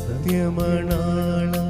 സത്യമണാളം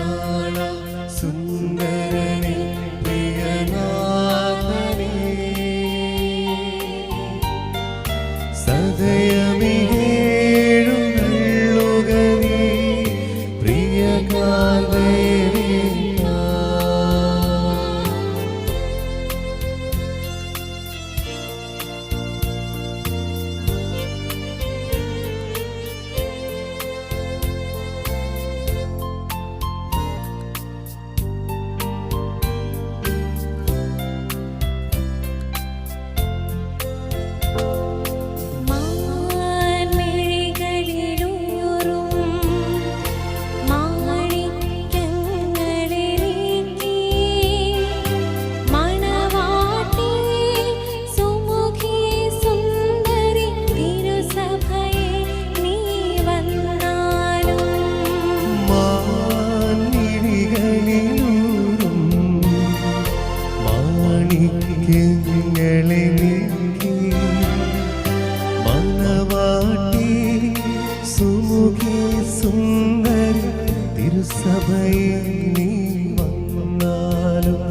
തിരുസഭയെ നീ വന്നാലും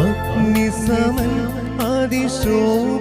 അഗ്നിസമൻ അതിശോഭിതനാം